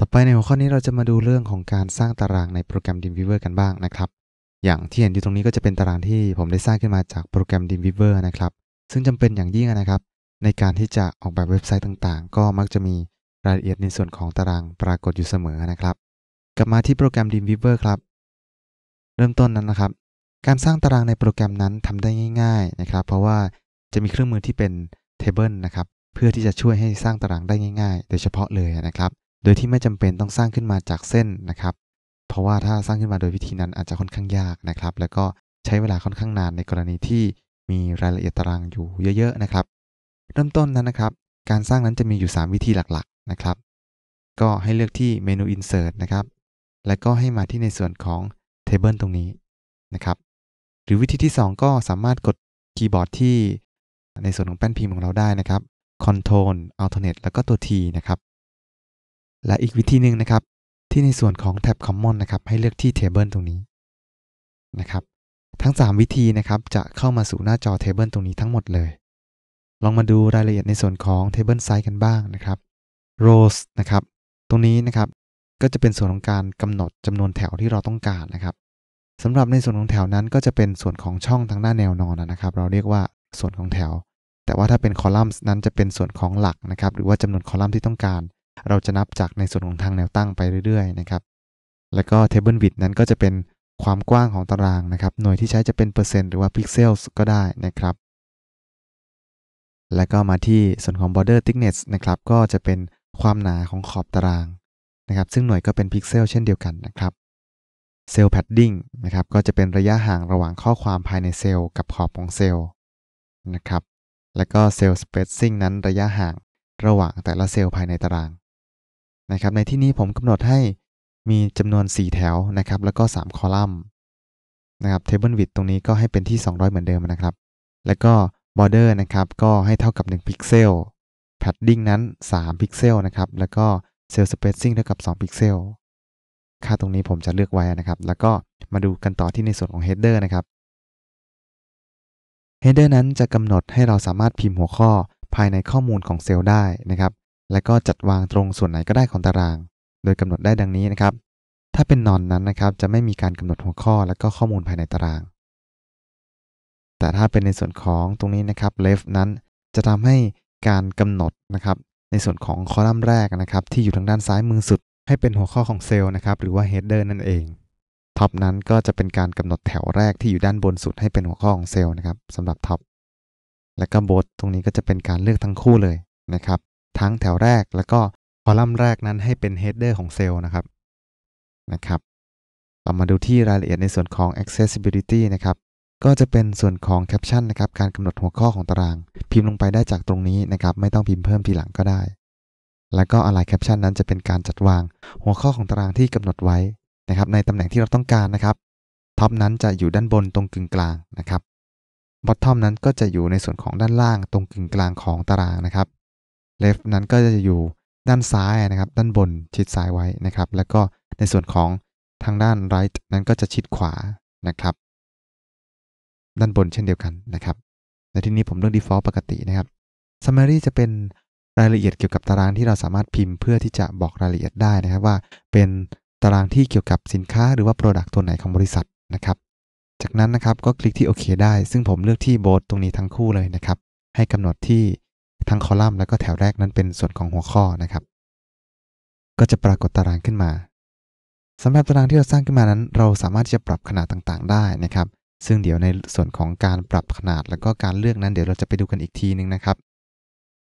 ต่อไปในหัวข้อนี้เราจะมาดูเรื่องของการสร้างตารางในโปรแกรม Dreamweaver กันบ้างนะครับ อย่างที่เห็นอยู่ตรงนี้ก็จะเป็นตารางที่ผมได้สร้างขึ้นมาจากโปรแกรม Dreamweaver นะครับ ซึ่งจำเป็นอย่างยิ่งนะครับ ในการที่จะออกแบบเว็บไซต์ต่างๆ ก็มักจะมีรายละเอียดในส่วนของตารางปรากฏอยู่เสมอนะครับ กลับมาที่โปรแกรม Dreamweaver ครับ เริ่มต้นนั้นนะครับ การสร้างตารางในโปรแกรมนั้นทำได้ง่าย ๆนะครับ เพราะว่าจะมีเครื่องมือที่เป็น Table นะครับ เพื่อที่จะช่วยให้สร้างตารางได้ง่าย ๆ โดยเฉพาะเลยนะครับ โดยที่ไม่จำเป็นต้องสร้างขึ้นมาจากเส้นนะครับ เพราะว่าถ้าสร้างขึ้นมาโดยวิธีนั้นอาจจะค่อนข้างยากนะครับ แล้วก็ใช้เวลาค่อนข้างนานในกรณีที่มีรายละเอียดตารางอยู่เยอะๆนะครับ เริ่มต้นนั้นนะครับ การสร้างนั้นจะมีอยู่ 3 วิธีหลักๆนะครับ ก็ให้เลือกที่เมนู insert นะครับ แล้วก็ให้มาที่ในส่วนของ table ตรงนี้นะครับ หรือวิธีที่ 2 ก็สามารถกดคีย์บอร์ดที่ในส่วนของแป้นพิมพ์ของเราได้นะครับ Control Alternate แล้วก็ตัว T นะครับ และอีกวิธีหนึ่งนะครับ ที่ในส่วนของแท็บ Common นะครับ ให้เลือกที่ Table ตรงนี้นะครับ ทั้ง 3 วิธีนะครับจะเข้ามาสู่หน้าจอ Table ตรงนี้ทั้งหมดเลย ลองมาดูรายละเอียดในส่วนของ Table Size กันบ้างนะครับ Rows นะครับ ตรงนี้นะครับก็จะเป็นส่วนของการกำหนดจำนวนแถวที่เราต้องการนะครับสำหรับในส่วนของแถวนั้นก็จะเป็นส่วนของช่องทางด้านแนวนอนนะครับ เราเรียกว่าส่วนของแถว แต่ว่าถ้าเป็นคอลัมน์นั้นจะเป็นส่วนของหลักนะครับ หรือว่าจำนวนคอลัมน์ที่ต้องการ เราจะนับจากในส่วนของทางแนวตั้งไปเรื่อยๆนะครับ แล้วก็ Table Width นั้นก็จะเป็นความกว้างของตารางนะครับ หน่วยที่ใช้จะเป็นเปอร์เซ็นต์หรือว่าพิกเซลก็ได้นะครับ แล้วก็มาที่ส่วนของ border thickness นะครับ ก็จะเป็นความหนาของขอบตารางนะครับ ซึ่งหน่วยก็เป็นพิกเซลเช่นเดียวกันนะครับเซลล์ padding นะครับก็จะเป็นระยะห่างระหว่างข้อความภายในเซลล์กับขอบของเซลล์นะครับแล้วก็เซลล์ spacing นั้นระยะห่างระหว่างแต่ละเซลล์ภายในตาราง นะครับ ในที่นี้ผมกำหนดให้มีจำนวน 4 แถวนะครับ แล้วก็ 3 คอลัมน์นะครับ table width ตรงนี้ก็ให้เป็นที่ 200 เหมือนเดิมนะครับ แล้วก็ border นะครับ ก็ให้เท่ากับ 1 พิกเซล padding นั้น 3 พิกเซลนะครับ แล้วก็ cell spacing เท่ากับ 2 พิกเซล ค่าตรงนี้ผมจะเลือกไว้นะครับ แล้วก็มาดูกันต่อที่ในส่วนของ header นะครับ header นั้นจะกำหนดให้เราสามารถพิมพ์หัวข้อภายในข้อมูลของเซลล์ได้นะครับ และก็จัดวางตรงส่วนไหนก็ได้ของตาราง โดยกำหนดได้ดังนี้นะครับ ถ้าเป็นนอนนั้นนะครับ จะไม่มีการกำหนดหัวข้อและก็ข้อมูลภายในตาราง แต่ถ้าเป็นในส่วนของตรงนี้นะครับ left นั้นจะทำให้การกำหนดนะครับ ในส่วนของคอลัมน์แรกนะครับ ที่อยู่ทางด้านซ้ายมือสุด ให้เป็นหัวข้อของเซลล์นะครับ หรือว่า header นั่นเองท็อปนั้นก็จะเป็นการกำหนดแถวแรกที่อยู่ด้านบนสุดให้เป็นหัวข้อของเซลล์นะครับสำหรับท็อปและก็บทตรงนี้ก็จะเป็นการเลือกทั้งคู่เลยนะครับ ทั้งแถวแรกแล้วก็คอลัมน์แรกนั้นให้เป็น header ของเซลล์นะครับนะครับเรามาดูที่รายละเอียดในส่วนของ accessibility นะครับก็จะเป็นส่วนของ caption นะครับการกำหนดหัวข้อของตาราง พิมพ์ลงไปได้จากตรงนี้นะครับไม่ต้องพิมพ์เพิ่มทีหลังก็ได้ แล้วก็ align caption นั้นจะเป็นการจัดวางหัวข้อของตารางที่กำหนดไว้นะครับในตำแหน่งที่เราต้องการนะครับท็อปนั้นจะอยู่ด้านบนตรงกึ่งกลางนะครับ bottom นั้นก็จะอยู่ในส่วนของด้านล่างตรงกึ่งกลางของตารางนะครับ left นั้นก็จะอยู่ด้านซ้ายนะครับ ด้านบนชิดซ้ายไว้นะครับ แล้วก็ในส่วนของทางด้าน right นั้นก็จะชิดขวานะครับ ด้านบนเช่นเดียวกันนะครับในที่นี้ผมเลือก default ปกตินะครับ summary จะเป็นรายละเอียดเกี่ยวกับตารางที่เราสามารถพิมพ์เพื่อที่จะบอกรายละเอียดได้นะครับว่า เป็นตารางที่เกี่ยวกับสินค้าหรือว่า product ตัวไหนของบริษัทนะครับ จากนั้นนะครับก็คลิกที่โอเคได้ ซึ่งผมเลือกที่ both ตรงนี้ทั้งคู่เลยนะครับ ให้กำหนดที่ ทั้งคอลัมน์แล้วก็แถวแรกนั้นเป็นส่วนของหัวข้อนะครับ ก็จะปรากฏตารางขึ้นมาสำหรับตารางที่เราสร้างขึ้นมานั้น เราสามารถที่จะปรับขนาดต่างๆ ได้นะครับ ซึ่งเดี๋ยวในส่วนของการปรับขนาดแล้วก็การเลือกนั้นเดี๋ยวเราจะไปดูกันอีกทีนึงนะครับ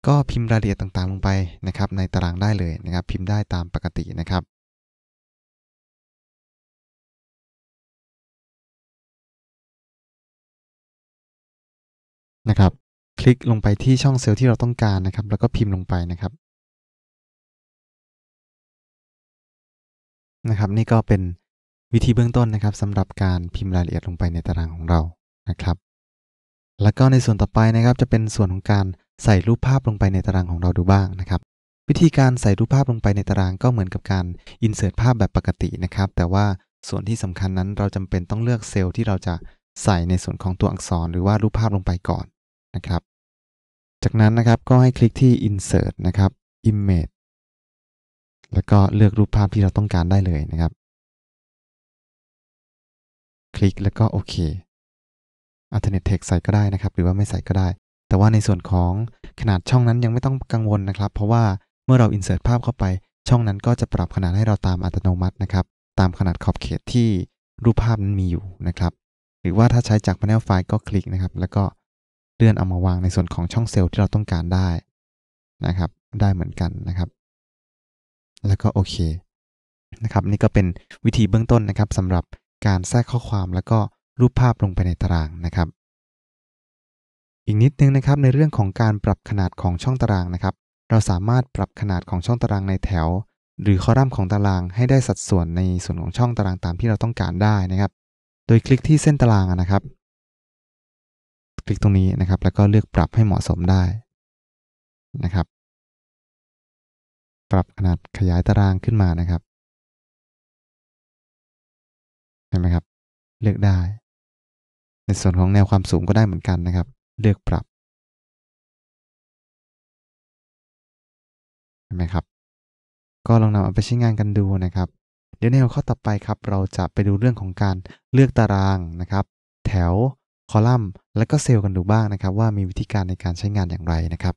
ก็พิมพ์รายละเอียดต่างๆ ลงไปนะครับ ในตารางได้เลยนะครับ พิมพ์ได้ตามปกตินะครับนะครับ ลิกลงไปที่ช่องเซลล์ที่เราต้องการนะครับ แล้วก็พิมพ์ลงไปนะครับนะครับ นี่ก็เป็นวิธีเบื้องต้นนะครับสำหรับการพิมพ์รายละเอียดลงไปในตารางของเรานะครับ แล้วก็ในส่วนต่อไปนะครับ จะเป็นส่วนของการใส่รูปภาพลงไปในตารางของเราดูบ้างนะครับ วิธีการใส่รูปภาพลงไปในตารางก็เหมือนกับการ insert ภาพแบบปกตินะครับ แต่ว่าส่วนที่สำคัญนั้นเราจำเป็นต้องเลือกเซลล์ที่เราจะใส่ในส่วนของตัวอักษรหรือว่ารูปภาพลงไปก่อนนะครับ จากนั้นนะครับก็ให้คลิกที่ insert นะครับ image แล้วก็เลือกรูปภาพที่เราต้องการได้เลยนะครับ คลิกแล้วก็โอเค Alternate Text ใส่ก็ได้นะครับ หรือว่าไม่ใส่ก็ได้ แต่ว่าในส่วนของขนาดช่องนั้นยังไม่ต้องกังวลนะครับ เพราะว่าเมื่อเรา insert ภาพเข้าไป ช่องนั้นก็จะปรับขนาดให้เราตามอัตโนมัตินะครับ ตามขนาดขอบเขตที่รูปภาพนั้นมีอยู่นะครับ หรือว่าถ้าใช้จาก Panel File ก็คลิกนะครับ แล้วก็ เลื่อนเอามาวางในส่วนของช่องเซลล์ที่เราต้องการได้นะครับ ได้เหมือนกันนะครับ แล้วก็โอเคนะครับ นี่ก็เป็นวิธีเบื้องต้นนะครับสำหรับการแทรกข้อความแล้วก็รูปภาพลงไปในตารางนะครับ อีกนิดนึงนะครับในเรื่องของการปรับขนาดของช่องตารางนะครับ เราสามารถปรับขนาดของช่องตารางในแถว หรือคอลัมน์ของตารางให้ได้สัดส่วนในส่วนของช่องตารางตามที่เราต้องการได้นะครับ โดยคลิกที่เส้นตารางนะครับ ลิกตรงนี้นะครับ แล้วก็เลือกปรับให้เหมาะสมได้นะครับ ปรับขนาดขยายตารางขึ้นมานะครับเห็นไหมครับ เลือกได้ ในส่วนของแนวความสูงก็ได้เหมือนกันนะครับ เลือกปรับเห็นไหมครับ ก็ลองนำเอาไปใช้งานกันดูนะครับ เดี๋ยวในหัวข้อต่อไปครับ เราจะไปดูเรื่องของการเลือกตารางนะครับ แถว คอลัมน์ และก็เซลล์กันดูบ้างนะครับว่ามีวิธีการในการใช้งานอย่างไรนะครับ